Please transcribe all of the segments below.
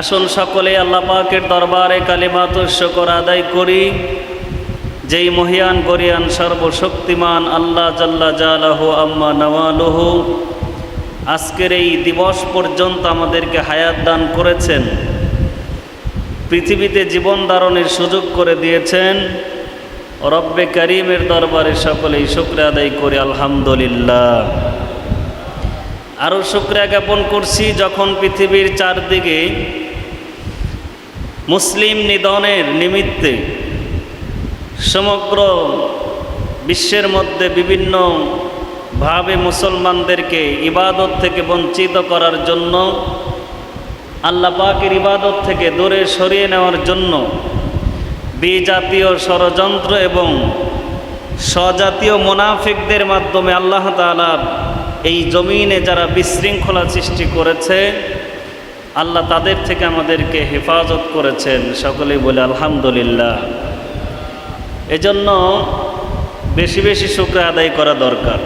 আসুন সকলে আল্লাহ পাকের দরবারে কালিমাত শকর আদায় করি। যেই মহিয়ান গরিয়ান সর্বশক্তিমান আল্লাহ জাল্লা জালাহ আম্মা নওয়ালহ আজকের এই দিবস পর্যন্ত আমাদেরকে হায়াত দান করেছেন। পৃথিবীতে জীবন ধারণের সুযোগ করে দিয়েছেন। রব্বে করিমের দরবারে সকলেই শুক্র আদায় করি, আলহামদুলিল্লাহ। আরও শুক্রিয়া জ্ঞাপন করছি, যখন পৃথিবীর চারদিকে মুসলিম নিধনের নিমিত্তে সমগ্র বিশ্বের মধ্যে বিভিন্ন ভাবে মুসলমানদেরকে ইবাদত থেকে বঞ্চিত করার জন্য, আল্লাহ পাকের ইবাদত থেকে দূরে সরিয়ে নেওয়ার জন্য বিজাতীয় ষড়যন্ত্র এবং স্বজাতীয় মোনাফিকদের মাধ্যমে আল্লাহ তালার এই জমিনে যারা বিশৃঙ্খলা সৃষ্টি করেছে আল্লাহ তাদের থেকে আমাদেরকে হেফাজত করেছেন। সকলেই বলে, আলহামদুলিল্লাহ। এজন্য বেশি বেশি শুক্র আদায় করা দরকার।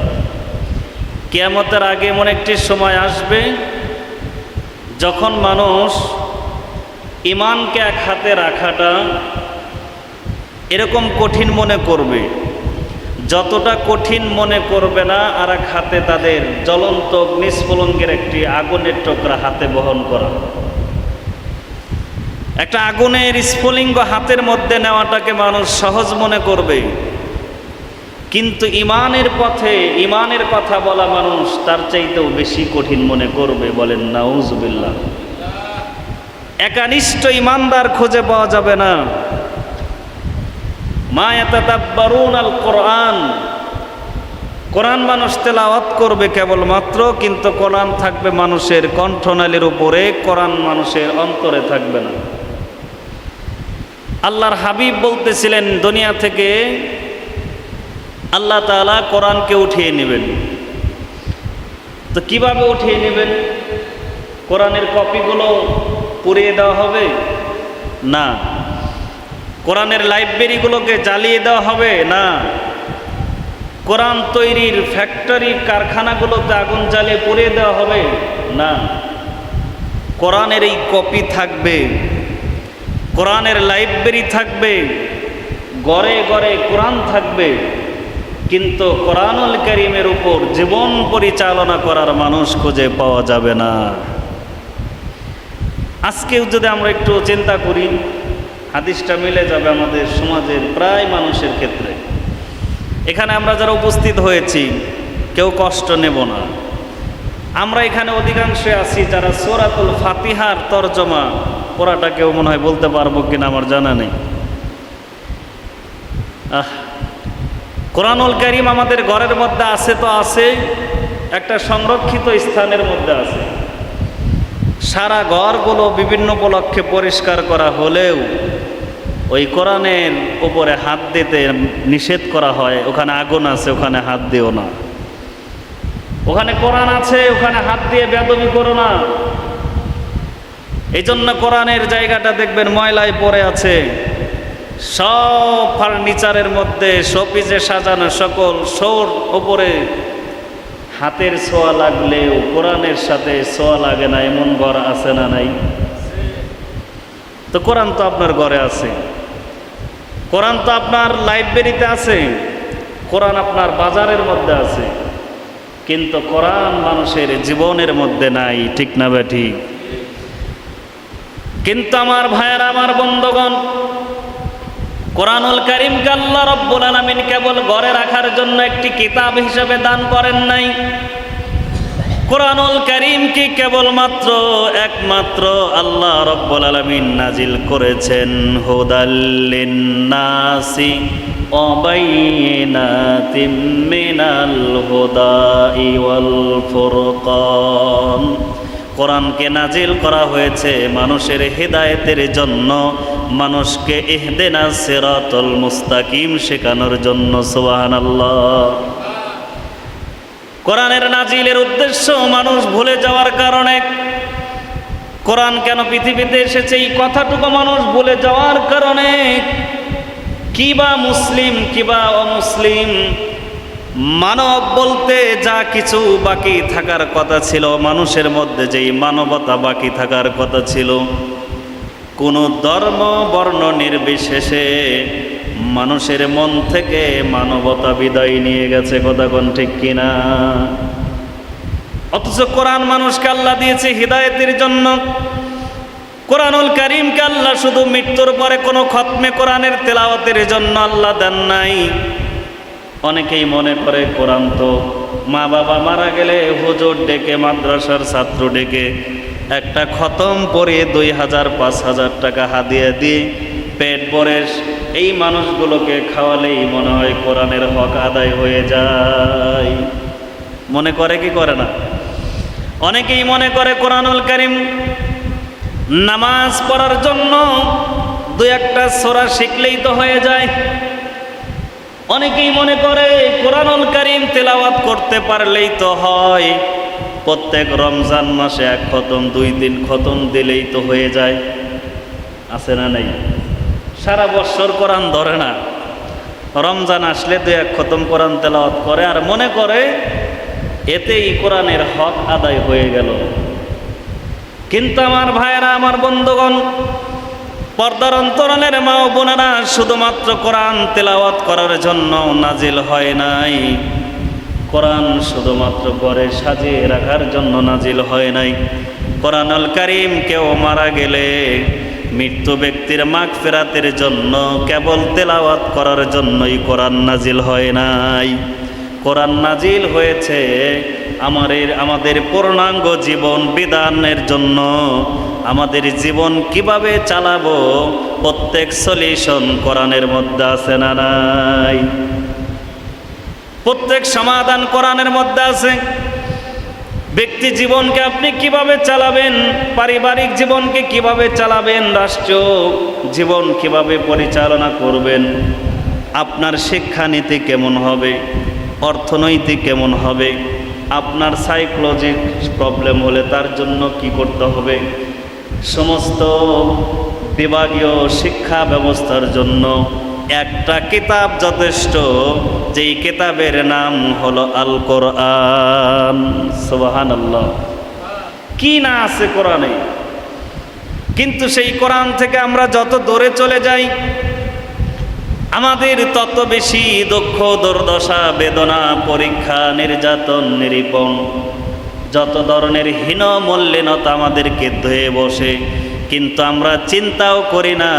কেয়ামতের আগে এমন একটি সময় আসবে যখন মানুষ ইমানকে এক হাতে রাখাটা এরকম কঠিন মনে করবে। যতটা কঠিন মনে করবে না আর এক হাতে তাদের জ্বলন্ত অগ্নিস্ফুলঙ্গের একটি আগুনের টুকরা হাতে বহন করা। একটা আগুনের স্ফুলিঙ্গ হাতের মধ্যে নেওয়াটাকে মানুষ সহজ মনে করবে। কিন্তু ইমানের পথে, ইমানের কথা বলা মানুষ তার চাইতেও বেশি কঠিন মনে করবে বলেন নাউজবিল্লা একানিষ্ঠ ইমানদার খুঁজে পাওয়া যাবে না। মা আল কোরআন কোরআন মানুষ তেলাওয়াত করবে কেবলমাত্র, কিন্তু কোরআন থাকবে মানুষের কণ্ঠনালীর উপরে, কোরআন মানুষের অন্তরে থাকবে না। আল্লাহর হাবিব বলতেছিলেন, দুনিয়া থেকে আল্লাহ তালা কোরআনকে উঠিয়ে নেবেন। তো কীভাবে উঠিয়ে নেবেন? কোরআনের কপিগুলো পুড়িয়ে দেওয়া হবে? না। কোরআনের লাইব্রেরিগুলোকে জ্বালিয়ে দেওয়া হবে? না। কোরআন তৈরির ফ্যাক্টরি কারখানাগুলোতে আগুন জ্বালিয়ে পুড়িয়ে দেওয়া হবে? না। কোরআনের এই কপি থাকবে, কোরআনের লাইব্রেরি থাকবে, গড়ে গড়ে কোরআন থাকবে। কিন্তু কোরআনুল করিমের উপর জীবন পরিচালনা করার মানুষ খুঁজে পাওয়া যাবে না। আজকেও যদি আমরা একটু চিন্তা করি, হাদিসটা মিলে যাবে আমাদের সমাজের প্রায় মানুষের ক্ষেত্রে। এখানে আমরা যারা উপস্থিত হয়েছি, কেউ কষ্ট নেব না। আমরা এখানে অধিকাংশে আছি যারা সোরাতুল ফাতিহার তর্জমা পড়াটা কেউ মনে হয় বলতে পারব কিনা আমার জানা নেই। আহ, কোরআনুল করিম আমাদের ঘরের মধ্যে আছে তো আছে একটা সংরক্ষিত স্থানের মধ্যে আছে। সারা ঘরগুলো বিভিন্ন উপলক্ষে পরিষ্কার করা হলেও ওই কোরআনের উপরে হাত দিতে নিষেধ করা হয়, ওখানে আগুন আছে, ওখানে হাত দিও না। ওখানে কোরআন আছে, ওখানে হাত দিয়ে বেদবি করো না। এই জন্য কোরআনের জায়গাটা দেখবেন ময়লায় পড়ে আছে। সব ফার্নিচারের মধ্যে, শোপিসে সাজানো সকল সৌর ওপরে হাতের ছোঁয়া লাগলেও কোরআনের সাথে ছোঁয়া লাগে না, এমন ঘর আছে না নাই? তো কোরআন তো আপনার ঘরে আছে। কোরআন তো আপনার লাইব্রেরিতে আছে, কোরআন আপনার বাজারের মধ্যে আছে, কিন্তু কোরআন মানুষের জীবনের মধ্যে নাই, ঠিক না বে ঠিক? কিন্তু আমার ভাইয়ের, আমার বন্ধগণ, কোরআনুল করিমকে আল্লাহ রব্বুল আলমিন কেবল ঘরে রাখার জন্য একটি কিতাব হিসেবে দান করেন নাই। কোরআনুল করিমকে কেবলমাত্র একমাত্র আল্লাহ রব্বুল আলমিন নাজিল করেছেন? হুদাল্লিন নাসি অবাইনাতিম মিনাল ওয়াল ফুরকান। কোরআনকে নাজিল করা হয়েছে মানুষের হেদায়েতের জন্য, মানুষকে এহদেনা সেরাতল মুস্তাকিম শেখানোর জন্য সোহান আল্লাহ কোরআনের নাজিলের উদ্দেশ্য মানুষ ভুলে যাওয়ার কারণে কোরআন কেন পৃথিবীতে এসেছে? এই কথাটুকু মানুষ ভুলে যাওয়ার কারণে কিবা মুসলিম কিবা অমুসলিম, মানব বলতে যা কিছু বাকি থাকার কথা ছিল, মানুষের মধ্যে যেই মানবতা বাকি থাকার কথা ছিল, কোনো ধর্ম, বর্ণ নির্বিশেষে মানুষের মন থেকে মানবতা বিদায় নিয়ে গেছে কোন ঠিক কিনা? অথচ কোরআন মানুষকে আল্লাহ দিয়েছে হৃদায়তের জন্য। কোরআনুল করিমকে আল্লাহ শুধু মৃত্যুর পরে কোনো খতমে কোরআনের তেলাওয়াতের জন্য আল্লাহ দেন নাই। অনেকেই মনে করে কোরআন তো মা বাবা মারা গেলে হুজুর ডেকে, মাদ্রাসার ছাত্র ডেকে, একটা খতম পরিয়ে দুই হাজার, পাঁচ হাজার টাকা হাদিয়ে দিয়ে পেট ভরে এই মানুষগুলোকে খাওয়ালেই মনে হয় কোরআনের হক আদায় হয়ে যায়। মনে করে কি করে না? অনেকেই মনে করে কোরআনুল করিম নামাজ পড়ার জন্য দু একটা সোরা শিখলেই তো হয়ে যায়। অনেকেই মনে করে কোরআনুল করিম তেলাওয়াত করতে পারলেই তো হয়। প্রত্যেক রমজান মাসে এক খতম, দুই দিন খতম দিলেই তো হয়ে যায়। আছে না নেই? সারা বছর কোরআন ধরে না। রমজান আসলে দু এক খতম কোরআন তেলাওয়াত করে, আর মনে করে এতেই কোরআনের হক আদায় হয়ে গেল। কিন্তু আমার ভাইয়েরা, আমার বন্ধুগণ, পর্দার অন্তরণের মা বোনেরা, শুধুমাত্র কোরআন তেলাওয়াত করার জন্য নাজিল হয় নাই। কোরআন শুধুমাত্র ঘরে সাজিয়ে রাখার জন্য নাজিল হয় নাই। কোরআনুল করিম কেউ মারা গেলে মৃত্যু ব্যক্তির মাগ ফেরাতের জন্য কেবল তেলাওয়াত করার জন্যই কোরআন নাজিল হয় নাই। কোরআন নাজিল হয়েছে আমাদের আমাদের পূর্ণাঙ্গ জীবন বিধানের জন্য। আমাদের জীবন কীভাবে চালাবো প্রত্যেক সলিউশন কোরআনের মধ্যে আছে না নাই? প্রত্যেক সমাধান কোরআনের মধ্যে আছে। ব্যক্তি জীবনকে আপনি কীভাবে চালাবেন? পারিবারিক জীবনকে কীভাবে চালাবেন? রাষ্ট্র জীবন কীভাবে পরিচালনা করবেন? আপনার শিক্ষানীতি কেমন হবে? অর্থনৈতিক কেমন হবে? আপনার সাইকোলজিক প্রবলেম হলে তার জন্য কি করতে হবে? সমস্ত বিভাগীয় শিক্ষা ব্যবস্থার জন্য একটা কিতাব যথেষ্ট, যেই কিতাবের নাম হলো আল কোরআন আল্লাহ কি না আছে কোরআনে? কিন্তু সেই কোরআন থেকে আমরা যত দূরে চলে যাই, আমাদের তত বেশি দক্ষ দুর্দশা, বেদনা, পরীক্ষা, নির্যাতন, নিরীপণ, যত ধরনের হীন মল্লিনতা আমাদেরকে ধুয়ে বসে, কিন্তু আমরা চিন্তাও করি না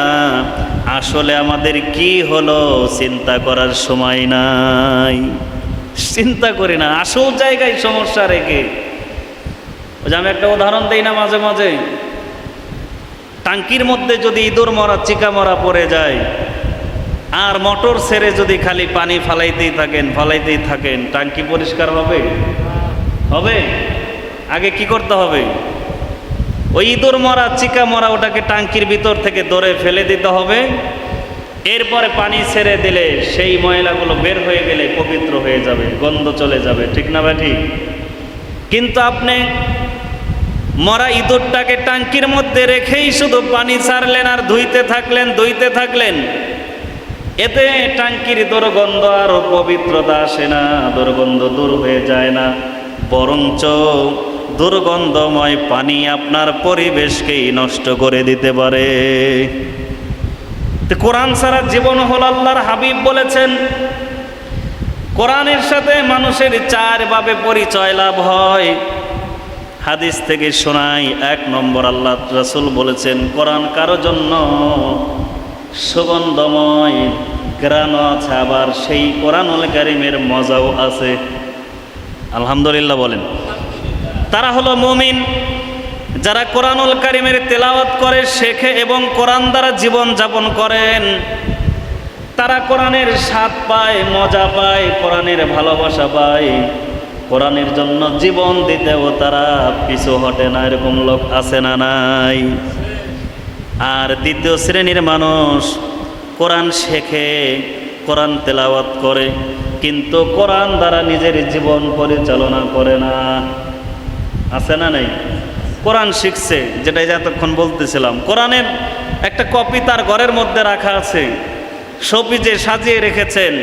আসলে আমাদের কি হলো চিন্তা করার সময় নাই। চিন্তা করি না, আসল জায়গায় সমস্যা রেখে। ওই যে আমি একটা উদাহরণ দিই না মাঝে মাঝে। টাঙ্কির মধ্যে যদি ইঁদুর মরা, চিকা মরা পড়ে যায়, আর মোটর ছেড়ে যদি খালি পানি ফালাইতেই থাকেন ফালাইতেই থাকেন, টাঙ্কি পরিষ্কার হবে? হবে। আগে কি করতে হবে? ওই ইঁদুর মরা, চিকা মরা ওটাকে টাঙ্কির ভিতর থেকে ধরে ফেলে দিতে হবে। এরপরে পানি ছেড়ে দিলে সেই ময়লাগুলো বের হয়ে গেলে পবিত্র হয়ে যাবে, গন্ধ চলে যাবে, ঠিক না বা ঠিক? কিন্তু আপনি মরা ইঁদুরটাকে টাঙ্কির মধ্যে রেখেই শুধু পানি ছাড়লেন আর ধুইতে থাকলেন ধুইতে থাকলেন, এতে টাঙ্কির দুর্গন্ধ আরও পবিত্রতা আসে না, দুর্গন্ধ দূর হয়ে যায় না, বরঞ্চ দুর্গন্ধময় পানি আপনার পরিবেশকেই নষ্ট করে দিতে পারে। কোরআন ছাড়া জীবন হল আল্লাহর হাবিব বলেছেন, কোরআনের সাথে মানুষের চারভাবে পরিচয় লাভ হয়। হাদিস থেকে শোনাই, এক নম্বর আল্লাহ রাসুল বলেছেন, কোরআন কারও জন্য সুগন্ধময় গ্রানও আছে, আবার সেই কোরআনুল কারিমের মজাও আছে। আলহামদুলিল্লাহ বলেন। তারা হলো মুমিন, যারা কোরআনুল কারিমের তেলাওয়াত করে, শেখে এবং কোরআন দ্বারা জীবন যাপন করেন। তারা কোরআনের স্বাদ পায়, মজা পায়, কোরআনের ভালোবাসা পায়। কোরআনের জন্য জীবন দিতেও তারা পিছু হটে না, এরকম লোক আছে না নাই। আর দ্বিতীয় শ্রেণির মানুষ কোরআন শেখে, কোরআন তেলাওয়াত করে, কিন্তু কোরআন দ্বারা নিজের জীবন পরিচালনা করে না। আছে না নেই? কোরআন শিখছে যেটা এতক্ষণ বলতেছিলাম। কোরআনের একটা কপি তার ঘরের মধ্যে রাখা আছে। সপিজে সাজিয়ে রেখেছেন।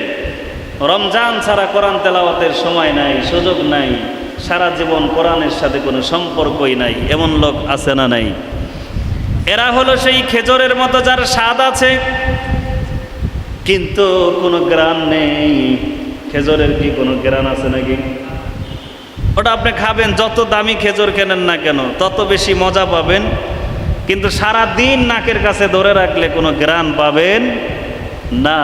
রমজান ছাড়া কোরআন তেলাওয়াতের সময় নাই, সুযোগ নাই। সারা জীবন কোরআনের সাথে কোনো সম্পর্কই নাই। এমন লোক আছে না নাই? এরা হলো সেই খেজরের মতো যার স্বাদ আছে। কিন্তু কোনো গ্রান নেই। খেজরের কি কোনো গ্রান আছে নাকি? ওটা আপনি খাবেন, যত দামি খেজুর কেনেন না কেন, তত বেশি মজা পাবেন। কিন্তু সারা দিন নাকের কাছে ধরে রাখলে কোনো গ্রান পাবেন না।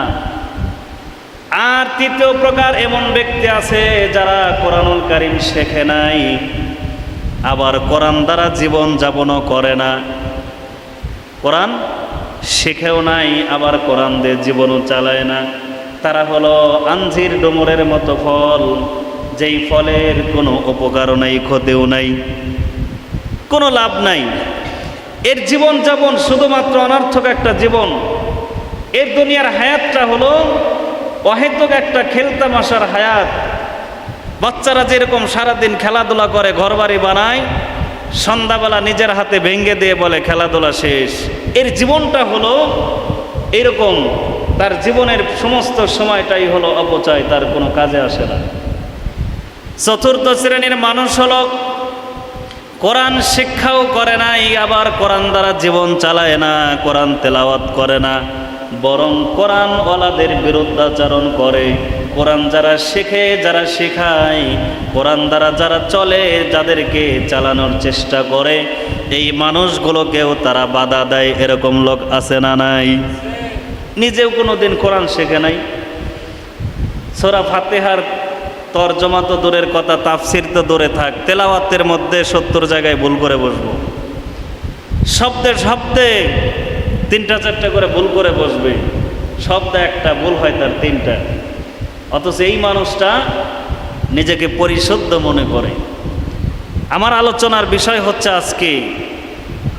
আর তৃতীয় প্রকার এমন ব্যক্তি আছে যারা কোরআনুল কারিম শেখে নাই, আবার কোরআন দ্বারা জীবন যাপনও করে না। কোরআন শেখেও নাই, আবার কোরআন দিয়ে জীবনও চালায় না। তারা হলো আঞ্জির ডোমরের মতো ফল। যেই ফলের কোনো উপকারও নাই, ক্ষতিও নাই, কোনো লাভ নাই। এর জীবন যাপন শুধুমাত্র অনার্থক একটা জীবন। এর দুনিয়ার হায়াতটা হলো অহেতুক একটা খেলতামাশার হায়াত। বাচ্চারা যেরকম সারাদিন খেলাধুলা করে, ঘরবাড়ি বানায়, সন্ধ্যাবেলা নিজের হাতে ভেঙ্গে দিয়ে বলে, খেলাধুলা শেষ। এর জীবনটা হলো এরকম। তার জীবনের সমস্ত সময়টাই হলো অপচয়, তার কোনো কাজে আসে না। চতুর্থ শ্রেণির মানুষ হল, কোরআন শিক্ষাও করে নাই, আবার কোরআন দ্বারা জীবন চালায় না, কোরআন তেলাওয়াত করে না। বরং কোরআন ওয়ালাদের বিরুদ্ধাচরণ করে। কোরআন যারা শেখে, যারা শেখায়, কোরআন দ্বারা যারা চলে, যাদেরকে চালানোর চেষ্টা করে, এই মানুষগুলোকেও তারা বাধা দেয়, এরকম লোক আছে না নাই। নিজেও কোনো দিন কোরআন শেখে নাই। সোরা ফাতেহার তর্জমা তো দূরের কথা, তাফসির তো দূরে থাক, তেলাওয়াতের মধ্যে সত্তর জায়গায় ভুল করে বসবো। শব্দে শব্দে তিনটা চারটা করে ভুল করে বসবে। শব্দে একটা ভুল হয় তার তিনটা। অথচ এই মানুষটা নিজেকে পরিশুদ্ধ মনে করে। আমার আলোচনার বিষয় হচ্ছে আজকে,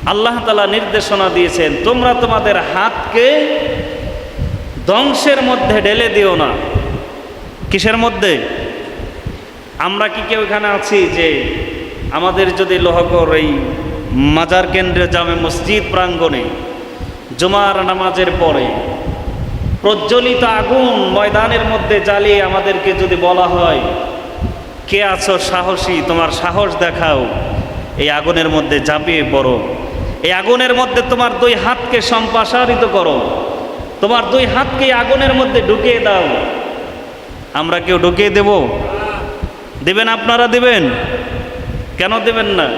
আল্লাহ তালা নির্দেশনা দিয়েছেন, তোমরা তোমাদের হাতকে ধ্বংসের মধ্যে ঢেলে দিও না। কিসের মধ্যে? আমরা কি কেউ এখানে আছি যে আমাদের যদি লোহগড় এই মাজার কেন্দ্রে জামে মসজিদ প্রাঙ্গণে জুমার নামাজের পরে প্রজ্বলিত আগুন ময়দানের মধ্যে জ্বালিয়ে আমাদেরকে যদি বলা হয়, কে আছো সাহসী? তোমার সাহস দেখাও। এই আগুনের মধ্যে ঝাঁপিয়ে পড়ো। এই আগুনের মধ্যে তোমার দুই হাতকে সম্প্রসারিত করো। তোমার দুই হাতকে আগুনের মধ্যে ঢুকিয়ে দাও। আমরা কেউ ঢুকিয়ে দেব? দেবেন আপনারা দেবেন? কেন দেবেন না?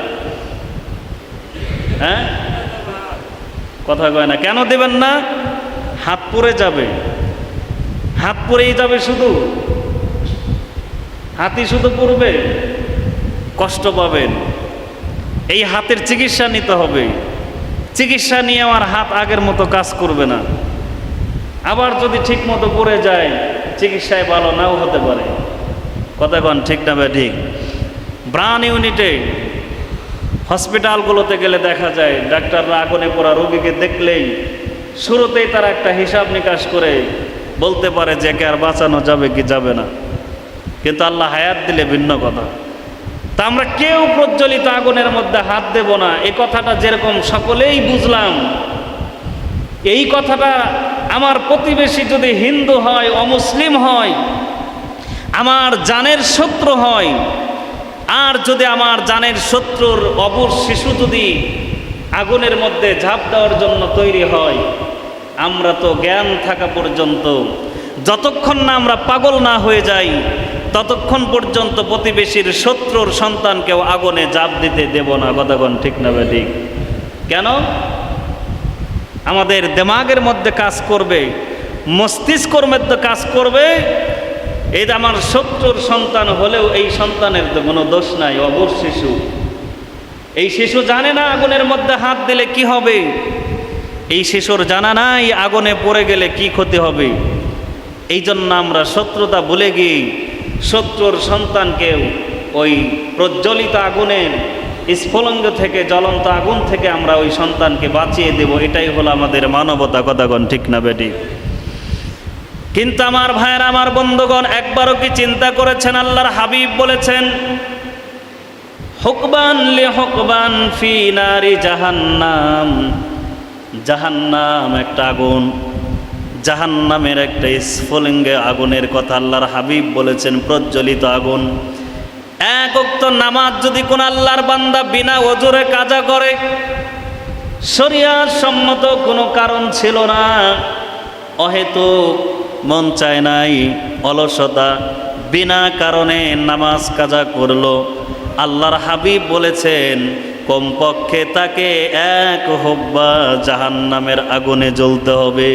হ্যাঁ? কথা কয় না। কেন দেবেন না? হাত পরে যাবে। হাত পরেই যাবে শুধু। হাতি শুধু পড়বে। কষ্ট পাবেন। এই হাতের চিকিৎসা নিতে হবে। চিকিৎসা নিয়ে আমার হাত আগের মতো কাজ করবে না। আবার যদি ঠিক মতো পড়ে যায়, চিকিৎসায় ভালো নাও হতে পারে। কথা কন ঠিক না ঠিক। ব্রান ইউনিটে হসপিটালগুলোতে গেলে দেখা যায়, ডাক্তাররা আগুনে পড়া রোগীকে দেখলেই শুরুতেই তারা একটা হিসাব নিকাশ করে বলতে পারে যে কে আর বাঁচানো যাবে কি যাবে না। কিন্তু আল্লাহ হায়াত দিলে ভিন্ন কথা। তা আমরা কেউ প্রজ্বলিত আগুনের মধ্যে হাত দেব না। এই কথাটা যেরকম সকলেই বুঝলাম, এই কথাটা আমার প্রতিবেশী যদি হিন্দু হয়, অমুসলিম হয় আমার জানের শত্রু হয়। আর যদি আমার জানের শত্রুর অবুর শিশু যদি আগুনের মধ্যে ঝাঁপ দেওয়ার জন্য তৈরি হয়, আমরা তো জ্ঞান থাকা পর্যন্ত, যতক্ষণ না আমরা পাগল না হয়ে যাই, ততক্ষণ পর্যন্ত প্রতিবেশীর শত্রুর সন্তানকেও আগুনে জাপ দিতে দেব না। কতক্ষণ ঠিক না ঠিক। কেন? আমাদের দেমাগের মধ্যে কাজ করবে, মস্তিষ্কর মধ্যে কাজ করবে এই আমার শত্রুর সন্তান হলেও এই সন্তানের তো কোনো দোষ নাই অবর শিশু। এই শিশু জানে না আগুনের মধ্যে হাত দিলে কি হবে। এই শিশুর জানা নাই আগুনে পড়ে গেলে কি ক্ষতি হবে। এই জন্য আমরা শত্রুতা ভুলে গিয়ে শত্রুর সন্তানকেও ওই প্রজ্বলিত আগুনের স্ফুলঙ্গ থেকে, জ্বলন্ত আগুন থেকে আমরা ওই সন্তানকে বাঁচিয়ে দেব। এটাই হলো আমাদের মানবতা, কথাগণ, ঠিক না বেটি? কিন্তু আমার ভাইয়ের, আমার বন্ধুগণ, একবারও কি চিন্তা করেছেন? আল্লাহর হাবিব বলেছেন, হকবান লে হকবান ফি নারি জাহান্নাম। জাহান্নাম একটা আগুন, জাহান্নামের একটা স্ফুলিঙ্গে আগুনের কথা আল্লাহর হাবিব বলেছেন, প্রজ্বলিত আগুন। এক উক্ত নামাজ যদি কোন আল্লাহর বান্দা বিনা ওজোরে কাজা করে, শরিয়ার সম্মত কোনো কারণ ছিল না। অহেতু মন চায় নাই অলসতা। বিনা কারণে নামাজ কাজা করল। আল্লাহর হাবিব বলেছেন, কমপক্ষে তাকে এক হব্বা জাহান্নামের আগুনে জ্বলতে হবে।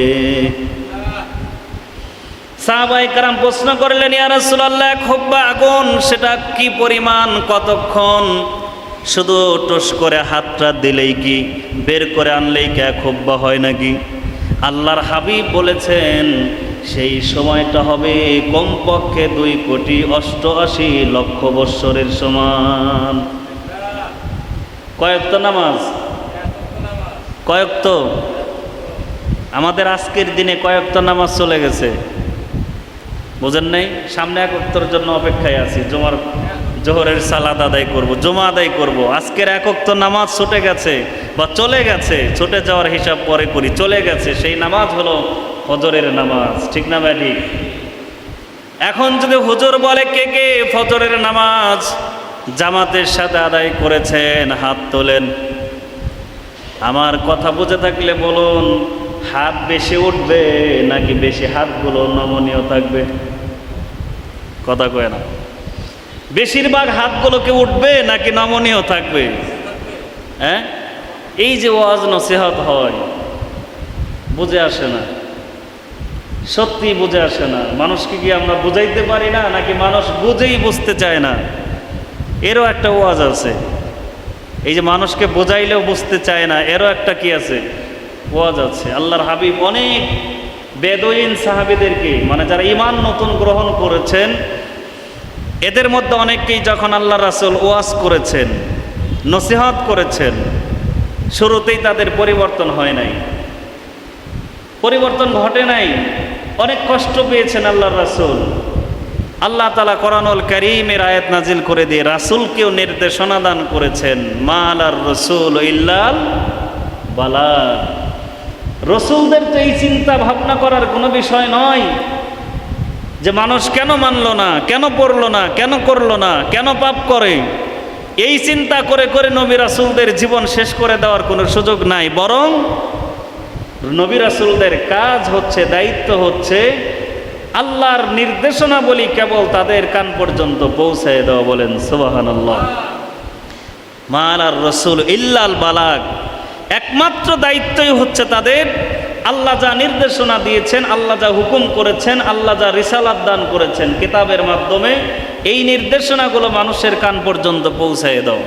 সাহাবাই কারাম প্রশ্ন করলেন, ইয়া রাসূলুল্লাহ, এক হব্বা আগুন, সেটা কি পরিমাণ, কতক্ষণ? শুধু টুস করে হাতটা দিলেই কি, বের করে আনলেই কি এক হব্বা হয় নাকি? আল্লাহর হাবিব বলেছেন সেই সময়টা হবে কমপক্ষে দুই কোটি অষ্টআশি লক্ষ বৎসরের সমান। কয়েক তো নামাজ? কয়েক তো? আমাদের আজকের দিনে কয়েক তো নামাজ চলে গেছে। বোঝেন নাই? সামনে এক অক্তর জন্য অপেক্ষায় আছি। জমার জোহরের সালাদ আদায় করব, জমা আদায় করব। আজকের এক অক্ত নামাজ ছুটে গেছে বা চলে গেছে। ছুটে যাওয়ার হিসাব পরে করি, চলে গেছে। সেই নামাজ হলো ফজরের নামাজ, ঠিক না ভাই এখন যদি হুজুর বলে কে কে ফজরের নামাজ জামাতের সাথে আদায় করেছেন, হাত তোলেন। আমার কথা বুঝে থাকলে বলুন, হাত বেশি উঠবে নাকি বেশি হাতগুলো নমনীয় থাকবে? কথা কয় না। বেশিরভাগ হাতগুলোকে উঠবে নাকি নমনীয় থাকবে? হ্যাঁ? এই যে ওয়াজ নসিহত হয়, বুঝে আসে না। সত্যি বুঝে আসে না। মানুষকে কি আমরা বুঝাইতে পারি না, নাকি মানুষ বুঝেই বুঝতে চায় না? এরও একটা ওয়াজ আছে। এই যে মানুষকে বোঝাইলেও বুঝতে চায় না, এরও একটা কি আছে? ওয়াজ আছে। আল্লাহর হাবিব অনেক বেদইন সাহাবিদেরকে মানে যারা ইমান নতুন গ্রহণ করেছেন, এদের মধ্যে অনেককেই যখন আল্লাহ রাসুল ওয়াজ করেছেন, নসিহত করেছেন, শুরুতেই তাদের পরিবর্তন হয় নাই। পরিবর্তন ঘটে নাই। অনেক কষ্ট পেয়েছেন আল্লাহ রাসুল। আল্লাহ তালা কোরআনুল করিমের আয়াত নাজিল করে দিয়ে রাসুলকেও নির্দেশনা দান করেছেন মা আলার রসুল ইল্লাল বালার রসুলদের তো এই চিন্তা ভাবনা করার কোনো বিষয় নয় যে মানুষ কেন মানলো না, কেন পড়ল না, কেন করল না, কেন পাপ করে। এই চিন্তা করে করে নবী রাসুলদের জীবন শেষ করে দেওয়ার কোনো সুযোগ নাই, বরং নবী রাসুলদের কাজ হচ্ছে, দায়িত্ব হচ্ছে আল্লাহর নির্দেশনা বলি কেবল তাদের কান পর্যন্ত পৌঁছায় দেওয়া বলেন সুবাহান আল্লাহ মাল আর রসুল ইল্লাল বালাগ। একমাত্র দায়িত্বই হচ্ছে তাদের আল্লাহ যা নির্দেশনা দিয়েছেন, আল্লাহ যা হুকুম করেছেন, আল্লাহ যা রিসালাত দান করেছেন, কিতাবের মাধ্যমে এই নির্দেশনাগুলো মানুষের কান পর্যন্ত পৌঁছায় দাও।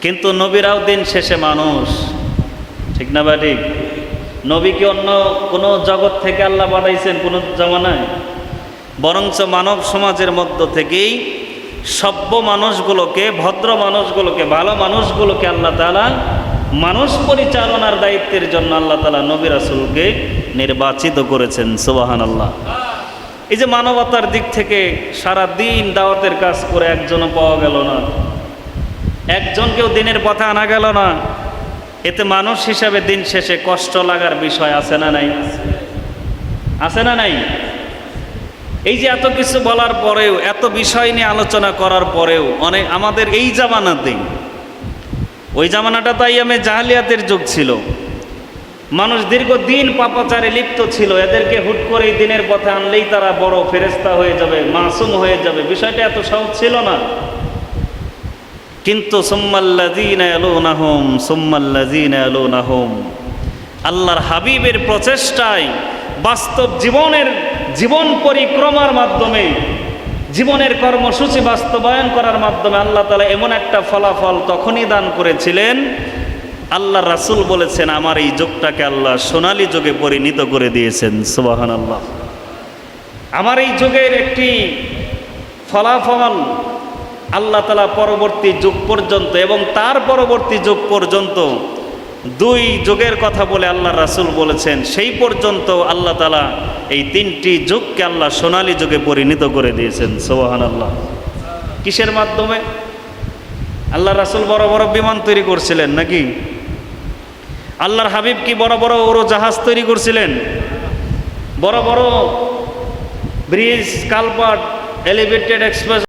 কিন্তু নবীরাও দিন শেষে মানুষ। ঠিক না বা ঠিক? নবী কি অন্য কোনো জগৎ থেকে আল্লাহ পাঠাইছেন কোনো জমানায়? বরঞ্চ মানব সমাজের মধ্য থেকেই সভ্য মানুষগুলোকে, ভদ্র মানুষগুলোকে, ভালো মানুষগুলোকে আল্লাহ তালা মানুষ পরিচালনার দায়িত্বের জন্য আল্লাহ তালা নবী রাসুলকে নির্বাচিত করেছেন সুবাহান আল্লাহ এই যে মানবতার দিক থেকে সারা দিন দাওয়াতের কাজ করে একজনও পাওয়া গেল না। একজনকেও দিনের পথে আনা গেল না। এতে মানুষ হিসাবে দিন শেষে কষ্ট লাগার বিষয় আছে না নাই? আছে না নাই? এই যে এত কিছু বলার পরেও, এত বিষয় নিয়ে আলোচনা করার পরেও, অনেক আমাদের এই জামানাতে ওই জামানাটা তাই আমি জাহালিয়াতের যুগ ছিল। মানুষ দীর্ঘদিন পাপাচারে লিপ্ত ছিল। এদেরকে হুট করে দিনের পথে আনলেই তারা বড় ফেরেস্তা হয়ে যাবে, মাসুম হয়ে যাবে। বিষয়টা এত সহজ ছিল না। কিন্তু আল্লাহর হাবিবের প্রচেষ্টায় বাস্তব জীবনের জীবন পরিক্রমার মাধ্যমে, জীবনের কর্মসূচি বাস্তবায়ন করার মাধ্যমে আল্লাহ তালা এমন একটা ফলাফল তখনই দান করেছিলেন। আল্লাহ রাসুল বলেছেন, আমার এই যুগটাকে আল্লাহ সোনালি যুগে পরিণত করে দিয়েছেন। সুবাহান আল্লাহ আমার এই যুগের একটি ফলাফল আল্লাহ তালা পরবর্তী যুগ পর্যন্ত এবং তার পরবর্তী যুগ পর্যন্ত দুই যুগের কথা বলে আল্লাহ রাসুল বলেছেন, সেই পর্যন্ত আল্লাহ তালা এই তিনটি যুগকে আল্লাহ সোনালী যুগে পরিণত করে দিয়েছেন। সোহান আল্লাহ কিসের মাধ্যমে? আল্লাহ রাসুল বড় বড় বিমান তৈরি করছিলেন নাকি? আল্লাহর হাবিব কি বড় বড় ওরো জাহাজ তৈরি করছিলেন? বড় বড় ব্রিজ কালপাট এলিভেটেড এক্সপ্রেস